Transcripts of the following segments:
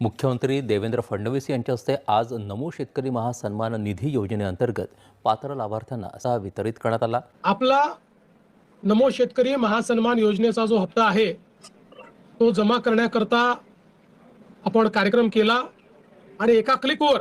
मुख्यमंत्री देवेंद्र फडणवीस यांच्या हस्ते आज नमो शेतकरी महासन्मान निधी योजनेअंतर्गत पात्र लाभार्थ्यांना असा वितरित करण्यात आला. आपला नमो शेतकरी महासन्मान योजनेचा जो हप्ता आहे तो जमा करण्याकरता आपण कार्यक्रम केला आणि एका क्लिकवर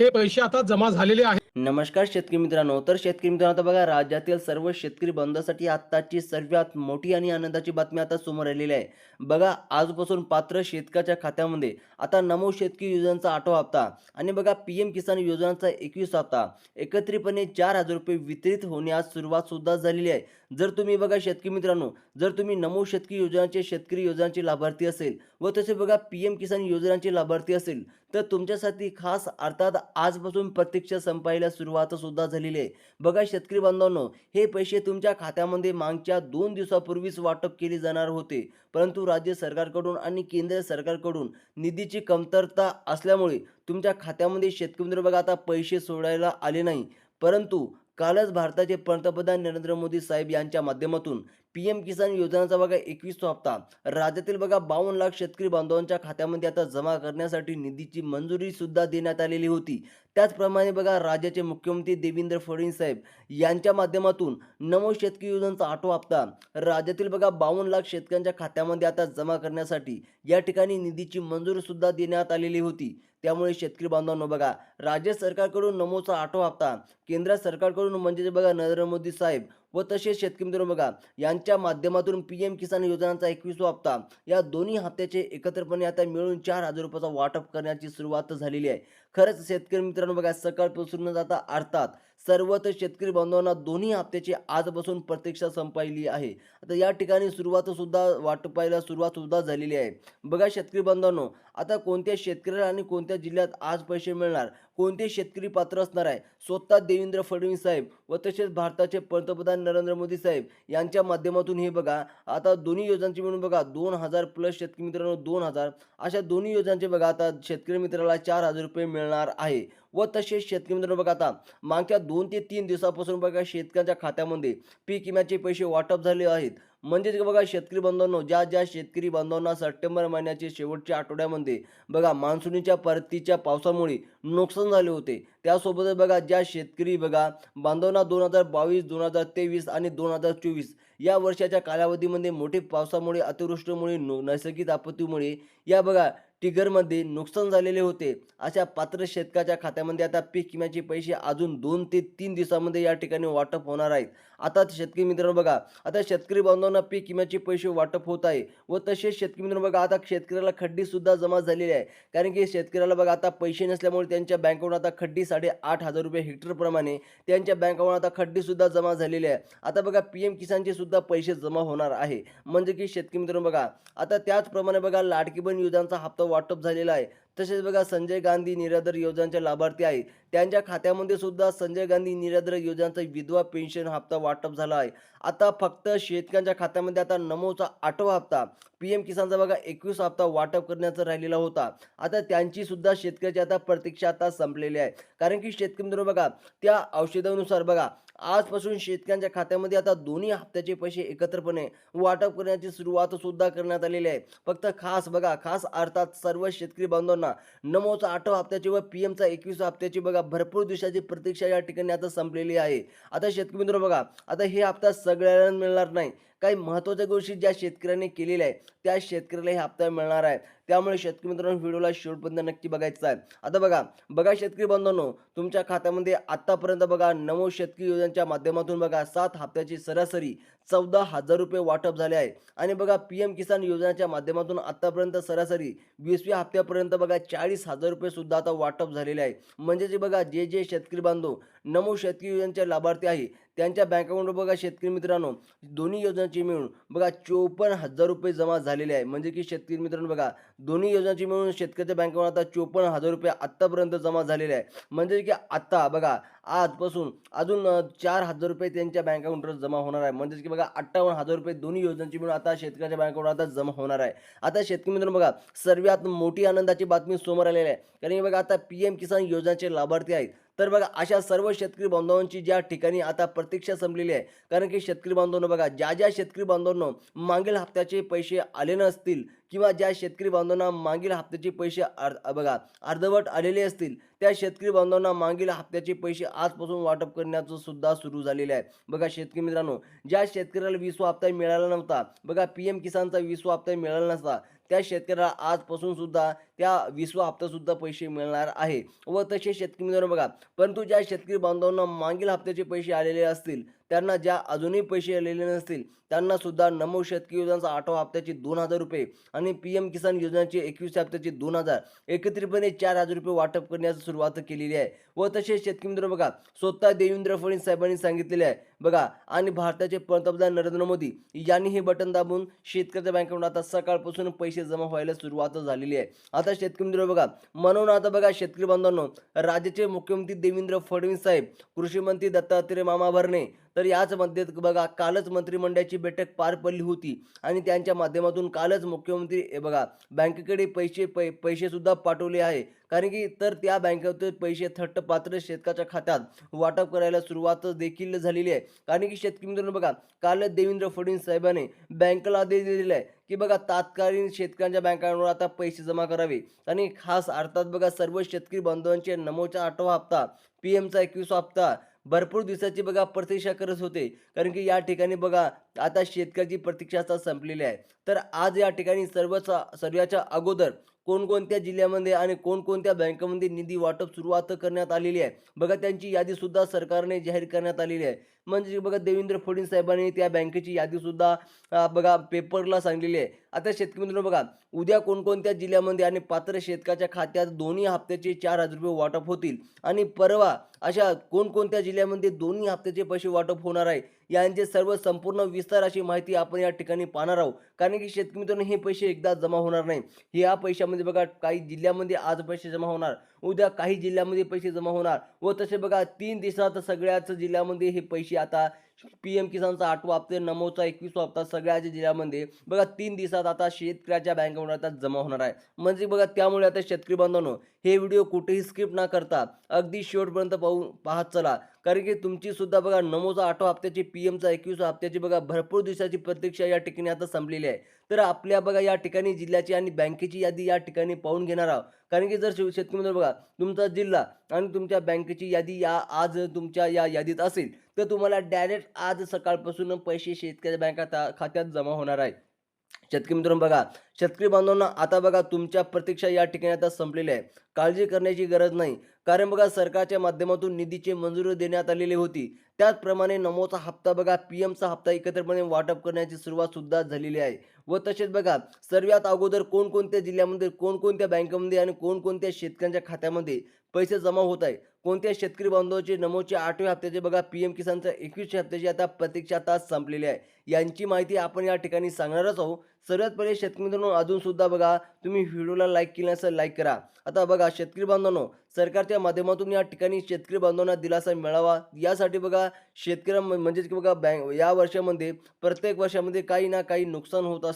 हे पैसे आता जमा झालेले आहेत. नमस्कार शेतकरी मित्रांनो. तर शेतकरी मित्रांनो आता बघा राज्यातील सर्व शेतकरी बंधूसाठी आत्ताची सर्वात मोठी आणि आनंदाची बातमी आता समोर आलेली आहे. बघा आजपासून पात्र शेतकऱ्याच्या खात्यामध्ये आता नमो शेतकरी योजनेचा आठवा हप्ता आणि बघा पी एम किसान योजनांचा एकवीस हप्ता. एकत्रितपणे चार हजार रुपये वितरित होण्यास सुरुवात सुद्धा झालेली आहे. जर तुम्ही बघा शेतकरी मित्रांनो जर तुम्ही नमो शेतकरी योजनाचे शेतकरी योजनांचे लाभार्थी असेल व तसे बघा पी एम किसान योजनांचे लाभार्थी असेल तर तुमच्यासाठी खास अर्थात आजपासून प्रतीक्षा संपायला सुरुवातसुद्धा झालेली आहे. बघा शेतकरी बांधवांनो हे पैसे तुमच्या खात्यामध्ये मागच्या दोन दिवसापूर्वीच वाटप केले जाणार होते. परंतु राज्य सरकारकडून आणि केंद्र सरकारकडून निधीची कमतरता असल्यामुळे तुमच्या खात्यामध्ये शेतकरी मित्र बघा आता पैसे सोडायला आले नाही. परंतु कालच भारताचे पंतप्रधान नरेंद्र मोदी साहेब यांच्या माध्यमातून पी एम किसान योजनेचा बघा एकवीस हप्ता. राज्यातील बघा बावन्न लाख शेतकरी बांधवांच्या खात्यामध्ये आता जमा करण्यासाठी निधीची मंजुरी सुद्धा देण्यात आलेली होती. त्याचप्रमाणे बघा राज्याचे मुख्यमंत्री देवेंद्र फडणवीस साहेब यांच्या माध्यमातून नमो शेतकरी योजनेचा आठवा हप्ता. राज्यातील बघा बावन्न लाख शेतकऱ्यांच्या खात्यामध्ये आता जमा करण्यासाठी या ठिकाणी निधीची मंजुरी सुद्धा देण्यात आलेली होती. त्यामुळे शेतकरी बांधवांनो बघा राज्य सरकारकडून नमोचा आठवा हप्ता केंद्र सरकारकडून म्हणजे बघा नरेंद्र मोदी साहेब व तसेच शेतकरी मित्र बघा यांच्या माध्यमातून पी एम किसान योजनांचा एकवीसवा हप्ता या दोन्ही हप्त्याचे एकत्रपणे आता मिळून चार हजार रुपयाचा वाटप करण्याची सुरुवात झालेली आहे. खरंच शेतकरी मित्रांनो बघा सकाळपासून आता अर्थात सर्वच शेतकरी बांधवांना दोन्ही हप्त्याची आजपासून प्रतीक्षा संपायली आहे. आता या ठिकाणी सुरुवातसुद्धा वाटपायला सुरुवातसुद्धा झालेली आहे. बघा शेतकरी बांधवांनो आता कोणत्या शेतकऱ्याला आणि कोणत्या जिल्ह्यात आज पैसे मिळणार? कोणते शेतकरी पात्र असणार आहे? स्वतः देवेंद्र फडणवीस साहेब व तसेच भारताचे पंतप्रधान नरेंद्र मोदी साहेब यांच्या माध्यमातून हे बघा. आता दोन्ही योजनांची मिळून बघा दोन हजार प्लस शेतकरी मित्रांनो दोन हजार. अशा दोन्ही योजनांचे बघा आता शेतकरी मित्राला चार हजार रुपये मिळणार आहे. व तसेच शेतकरी मित्रांनो बघा आता मागच्या दोन ते तीन दिवसापासून बघा शेतकऱ्यांच्या खात्यामध्ये पीक विम्याचे पैसे वाटप झाले आहेत. म्हणजेच बघा शेतकरी बांधवांनो ज्या ज्या शेतकरी बांधवांना सप्टेंबर महिन्याचे शेवटच्या आठवड्यामध्ये बघा मान्सूनच्या परतीच्या पावसामुळे नुकसान झाले होते. त्यासोबतच बघा ज्या शेतकरी बघा बांधवांना दोन हजार बावीस दोन हजार तेवीस आणि दोन हजार चोवीस या वर्षाच्या कालावधीमध्ये मोठे पावसामुळे अतिवृष्टीमुळे नु नैसर्गिक आपत्तीमुळे या बघा टिगरमध्ये नुकसान झालेले होते. अशा पात्र शेतकऱ्याच्या खात्यामध्ये आता पीक विम्याचे पैसे अजून दोन ते तीन दिवसामध्ये या ठिकाणी वाटप होणार आहेत. आता शेतकरी मित्रांनो बघा आता शेतकरी बांधवांना पीक विम्याचे पैसे वाटप होत आहे व तसेच शेतकरी मित्रांनो बघा आता शेतकऱ्याला खड्डीसुद्धा जमा झालेली आहे. कारण की शेतकऱ्याला बघा आता पैसे नसल्यामुळे त्यांच्या बँकावर आता खड्डी साडे आठ हजार रुपये हेक्टरप्रमाणे त्यांच्या बँकावर आता खड्डीसुद्धा जमा झालेली आहे. आता बघा पी एम किसानचे सुद्धा पैसे जमा होणार आहे. म्हणजे की शेतकरी मित्रांनो बघा आता त्याचप्रमाणे बघा लाडकी बहीण योजनांचा हप्ता वाटप झालेलं आहे. तसेच बघा संजय गांधी निराधार योजनांचे लाभार्थी आहे त्यांच्या खात्यामध्ये सुद्धा संजय गांधी निराधार योजनांचा विधवा पेन्शन हप्ता वाटप झाला आहे. आता फक्त शेतकऱ्यांच्या खात्यामध्ये आता नमोचा आठवा हप्ता. पी एम किसानचा बघा एकवीस हप्ता वाटप करण्याचा राहिलेला होता. आता त्यांची सुद्धा शेतकऱ्याची आता प्रतीक्षा आता संपलेली आहे. कारण की शेतकरी मित्रांनो बघा त्या औषधानुसार बघा आजपासून शेतकऱ्यांच्या खात्यामध्ये आता दोन्ही हप्त्याचे पैसे एकत्रपणे वाटप करण्याची सुरुवात सुद्धा करण्यात आलेली आहे. फक्त खास बघा खास अर्थात सर्व शेतकरी बांधवांना नमोचा आठवा हप्त्याची व पी एमचा एकवीस हप्त्याची बघा भरपूर दिवसाची प्रतीक्षा या ठिकाणी आता संपलेली आहे. आता शेतकरी मित्र बघा आता हे हप्ता सगळ्यांना मिळणार नाही. काही महत्त्वाच्या गोष्टी ज्या शेतकऱ्यांनी केलेल्या आहे त्या शेतकऱ्याला हे हप्ता मिळणार आहे. त्यामुळे शेतकरी मित्रांनो व्हिडिओला शेवटपर्यंत नक्की बघायचं आहे. आता बघा बघा शेतकरी बांधवांनो तुमच्या खात्यामध्ये आतापर्यंत बघा नमो शेतकरी योजनेच्या माध्यमातून बघा सात हप्त्याची सरासरी चौदा हजार रुपये वाटप झाले आहे. आणि बघा पी एम किसान योजनेच्या माध्यमातून आतापर्यंत सरासरी वीसव्या हप्त्यापर्यंत बघा चाळीस हजार रुपये सुद्धा आता वाटप झालेले आहे. म्हणजे जे बघा जे जे शेतकरी बांधव नमो शेतकरी योजनेचे लाभार्थी आहे त्यांच्या बँक अकाउंटवर बघा शेतकरी मित्रांनो दोन्ही योजनांची मिळून बघा चोपन्न हजार रुपये जमा झालेले आहे. म्हणजे की शेतकरी मित्रांनो बघा दोन्ही योजनांची मिळून शेतकऱ्याच्या बँकेवर आता चोपन्न हजार रुपये आत्तापर्यंत जमा झालेले आहे. म्हणजे की आत्ता बघा आजपासून अजून चार हजार रुपये त्यांच्या बँक अकाउंटवर जमा होणार आहे. म्हणजेच की बघा अठ्ठावन्न हजार रुपये दोन्ही योजनांची मिळून आता शेतकऱ्याच्या बँक अकाउंटवर आता जमा होणार आहे. आता शेतकरी मित्रांनो बघा सर्वात मोठी आनंदाची बातमी समोर आलेली आहे. कारण की बघा आता पी एम किसान योजनेचे लाभार्थी आहेत. तर बघा अशा सर्व शेतकरी बांधवांची ज्या ठिकाणी आता प्रतीक्षा संपलेली आहे कारण की शेतकरी बांधवांनो बघा ज्या ज्या शेतकरी बांधवांनो मागील हप्त्याचे पैसे आले नसतील किंवा ज्या शेतकरी बांधवांना मागील हप्त्याचे पैसे अर्ध बघा अर्धवट आलेले असतील त्या शेतकरी बांधवांना मागील हप्त्याचे पैसे आजपासून वाटप करण्याचं सुद्धा सुरू झालेले आहे. बघा शेतकरी मित्रांनो ज्या शेतकऱ्याला विसवा हप्ता मिळाला नव्हता बघा पी एम किसानचा विसवा हप्ता मिळाला नसता त्या शेतकऱ्याला आजपासून सुद्धा त्या विसवा हप्ता सुद्धा पैसे मिळणार आहे. व तसे शेतकरी मित्रांनो बघा परंतु ज्या शेतकरी बांधवांना मागील हप्त्याचे पैसे आलेले असतील त्यांना ज्या अजूनही पैसे आलेले नसतील त्यांना सुद्धा नमो शेतकरी योजनाचा आठवा हप्त्याचे दोन हजार रुपये आणि पी एम किसान योजनेचे एकवीस हप्त्याचे दोन हजार एकत्रितपणे चार हजार रुपये वाटप करण्यास सुरुवात केलेली आहे. व तसेच शेतकरी मित्र बघा स्वतः देवेंद्र फडणवीस साहेबांनी सांगितलेले आहे. बघा आणि भारताचे पंतप्रधान नरेंद्र मोदी यांनी हे बटन दाबून शेतकऱ्याच्या बँकेमध्ये आता सकाळपासून पैसे जमा व्हायला सुरुवात झालेली आहे. आता शेतकरी मित्र बघा म्हणून आता बघा शेतकरी बांधवांनो राज्याचे मुख्यमंत्री देवेंद्र फडणवीस साहेब कृषी मंत्री दत्तात्रय मामा भरणे तर याच मध्ये बघा कालच मंत्रिमंडळाची बैठक पार पडली होती आणि त्यांच्या माध्यमातून कालच मुख्यमंत्री हे बघा बँकेकडे पैसे पै पैसे सुद्धा पाठवले आहे. कारण की तर त्या बँकेतून पैसे थट्ट पात्र शेतकऱ्याच्या खात्यात वाटप करायला सुरुवात देखील झालेली आहे. कारण की शेतकरी मित्रांनो बघा कालच देवेंद्र फडणवीस साहेबांनी बँकेला आदेश दिलेला आहे. की बघा तात्कालीन शेतकऱ्यांच्या बँकांवर आता पैसे जमा करावे. आणि खास अर्थात बघा सर्व शेतकरी बांधवांचे नमोचा आठवा हप्ता पी एमचा एकवीसवा हप्ता भरपूर दिवसाची बघा प्रतीक्षा करत होते. कारण की या ठिकाणी बघा आता शेतकऱ्याची प्रतीक्षा आता संपलेली आहे. तर आज या ठिकाणी सर्वच सर्वाच्या अगोदर कोणकोणत्या जिल्ह्यामध्ये आणि कोणकोणत्या बँकेमध्ये निधी वाटप सुरुवात करण्यात आलेली आहे? बघा त्यांची यादीसुद्धा सरकारने जाहीर करण्यात आलेली आहे. म्हणजे बघा देवेंद्र फडणवीस साहेबांनी त्या बँकेची यादीसुद्धा बघा पेपरला सांगलेली आहे. आता शेतकरी मित्रांनो बघा उद्या कोणकोणत्या जिल्ह्यामध्ये आणि पात्र शेतकऱ्याच्या खात्यात दोन्ही हप्त्याचे चार हजार रुपये वाटप होतील? आणि परवा अशा कोणकोणत्या जिल्ह्यामध्ये दोन्ही हप्त्याचे पैसे वाटप होणार आहे? यांचे सर्व संपूर्ण विस्तार अशी माहिती आपण या ठिकाणी पाहणार आहोत. कारण की शेतकरी मित्रांनो हे पैसे एकदा जमा होणार नाही. या पैशामध्ये बघा काही जिल्ह्यामध्ये आज पैसे जमा होणार. उद्या काही जिल्ह्यामध्ये पैसे जमा होणार. व तसे बघा तीन दिवसात सगळ्याच जिल्ह्यामध्ये हे पैसे आता पी एम किसानचा आठवा हप्ते नमोचा एकवीसवा हप्ता सगळ्याच जिल्ह्यामध्ये. बघा तीन दिवसात आता शेतकऱ्याच्या बँकेमध्ये आता जमा होणार आहे. म्हणजे बघा त्यामुळे आता शेतकरी बांधवांनो हे व्हिडिओ कुठेही स्किप न करता अगदी शेवटपर्यंत पाहून पाहत चला. कारण की तुमची सुद्धा बघा नमोचा आठवा हप्त्याची पी एमचा एकवीस हप्त्याची बघा भरपूर दिवसाची प्रतीक्षा या ठिकाणी आता संपलेली आहे. तर आपल्या बघा या ठिकाणी जिल्ह्याची आणि बँकेची यादी या ठिकाणी पाहून घेणार आहोत. कारण की जर शेव- शेतकरी बघा तुमचा जिल्हा आणि तुमच्या बँकेची यादी या आज तुमच्या या यादीत असेल तर तुम्हाला डायरेक्ट आज सकाळपासून पैसे शेतकऱ्या बँकात खात्यात जमा होणार आहे शेतकरी मित्रांनो बघा शेतकरी बांधवांना आता बघा तुमच्या प्रतीक्षा या ठिकाणी आता संपलेल्या आहे. काळजी करण्याची गरज नाही. कारण बघा सरकारच्या माध्यमातून निधीची मंजुरी देण्यात आलेली होती. त्याचप्रमाणे नमोचा हप्ता बघा पी एमचा हप्ता एकत्रपणे वाटप करण्याची सुरुवात सुद्धा झालेली आहे. व तसेच बघा सर्वात अगोदर कोणकोणत्या जिल्ह्यामध्ये कोणकोणत्या बँकेमध्ये आणि कोणकोणत्या शेतकऱ्यांच्या खात्यामध्ये पैसे जमा होत आहे? कोणत्या शेतकरी बांधवाचे नमोचे आठव्या हप्त्याचे बघा पी एम किसानच्या एकवीसशे हप्त्याची आता प्रतीक्षा आता संपलेली आहे. यांची माहिती आपण या ठिकाणी सांगणारच आहोत. सर्वात पहिले शेतकरी मित्रांनो अजूनसुद्धा बघा तुम्ही व्हिडिओला लाईक केलं असेल लाईक करा. आता बघा शेतकरी बांधवांनो सरकारच्या माध्यमातून या ठिकाणी शेतकरी बांधवांना दिलासा मिळावा. यासाठी बघा शेतकऱ्या म्हणजेच की बघा बँक या वर्षामध्ये प्रत्येक वर्षामध्ये काही ना काही नुकसान होत असतं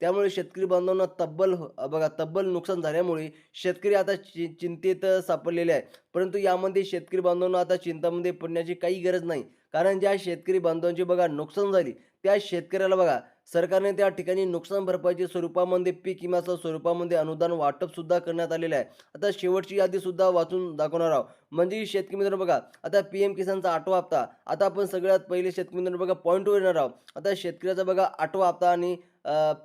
त्यामुळे शेतकरी बांधवांना तब्बल हो, बघा तब्बल नुकसान झाल्यामुळे शेतकरी आता चि चिंतेत सापडलेले आहे परंतु यामध्ये शेतकरी बांधवांना आता चिंतामध्ये पडण्याची काही गरज नाही. कारण ज्या शेतकरी बांधवांची बघा नुकसान झाली त्या शेतकऱ्याला बघा सरकारने त्या ठिकाणी नुकसान भरपाईच्या स्वरूपामध्ये पीक विम्याच्या स्वरूपामध्ये अनुदान वाटप सुद्धा करण्यात आलेलं आहे. आता शेवटची यादी सुद्धा वाचून दाखवणार आहोत. म्हणजे शेतकरी मित्रांनो बघा आता पी एम किसानचा आठवा हप्ता. आता आपण सगळ्यात पहिले शेतकरी मित्रांनो बघा पॉईंटवर येणार आहोत. आता शेतकऱ्याचा बघा आठवा हप्ता आणि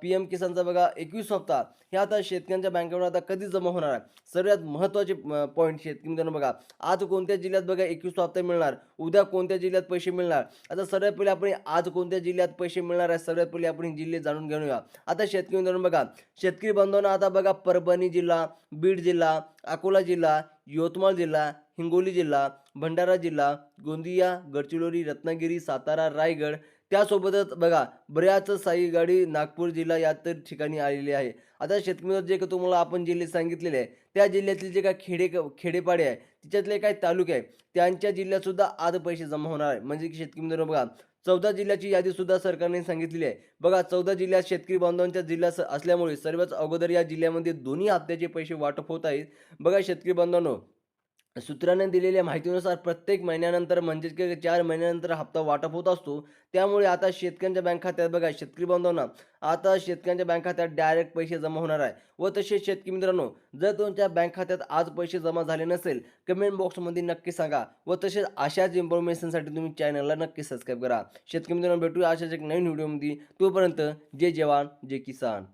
पी एम किसानचा बघा एकवीस हप्ता. हे आता शेतकऱ्यांच्या बँकेवर आता कधी जमा होणार आहे? सर्वात महत्त्वाचे पॉईंट शेतकरी मित्रांनो बघा आज कोणत्या जिल्ह्यात बघा एकवीस हप्ता मिळणार? उद्या कोणत्या जिल्ह्यात पैसे मिळणार? आता सर्वात पहिले आपण आज कोणत्या जिल्ह्यात पैसे मिळणार आहे? सर्वात पहिले आपण जिल्हे जाणून घेऊया. आता शेतकरी मित्रांनो बघा शेतकरी बांधवांना आता बघा परभणी जिल्हा बीड जिल्हा अकोला जिल्हा यवतमाळ जिल्हा हिंगोली जिल्हा भंडारा जिल्हा गोंदिया गडचिरोली रत्नागिरी सातारा रायगड त्यासोबतच बघा बऱ्याच साई गाडी नागपूर जिल्हा या तर ठिकाणी आलेली आहे. आता शेतकरी जे का तुम्हाला आपण जिल्हे सांगितलेले आहे त्या जिल्ह्यातील जे काही खेडे खेडेपाडे आहे तिच्यातले काही तालुके आहे त्यांच्या जिल्ह्यातसुद्धा आज पैसे जमा होणार आहे म्हणजे की शेतकरी मित्रांनो बघा चौदा जिल्ह्याची यादी सुद्धा सरकारने सांगितलेली आहे. बघा चौदा जिल्ह्यात शेतकरी बांधवांच्या जिल्हा असल्यामुळे सर्वच अगोदर या जिल्ह्यामध्ये दोन्ही हप्त्याचे पैसे वाटप होत आहेत. बघा शेतकरी बांधवांनो सूत्रांनी दिलेल्या माहितीनुसार प्रत्येक महिन्यानंतर म्हणजेच की चार महिन्यानंतर हप्ता वाटप होत असतो. त्यामुळे आता शेतकऱ्यांच्या बँक खात्यात बघा शेतकरी बांधवांना आता शेतकऱ्यांच्या बँक खात्यात डायरेक्ट पैसे जमा होणार आहे. व तसेच शेतकरी मित्रांनो जर तुमच्या बँक खात्यात आज पैसे जमा झाले नसेल कमेंट बॉक्समध्ये नक्की सांगा. व तसेच अशाच इन्फॉर्मेशनसाठी तुम्ही चॅनलला नक्की सबस्क्राईब करा. शेतकरी मित्रांनो भेटूया अशाच एक नवीन व्हिडिओमध्ये तोपर्यंत जय जवान जय किसान.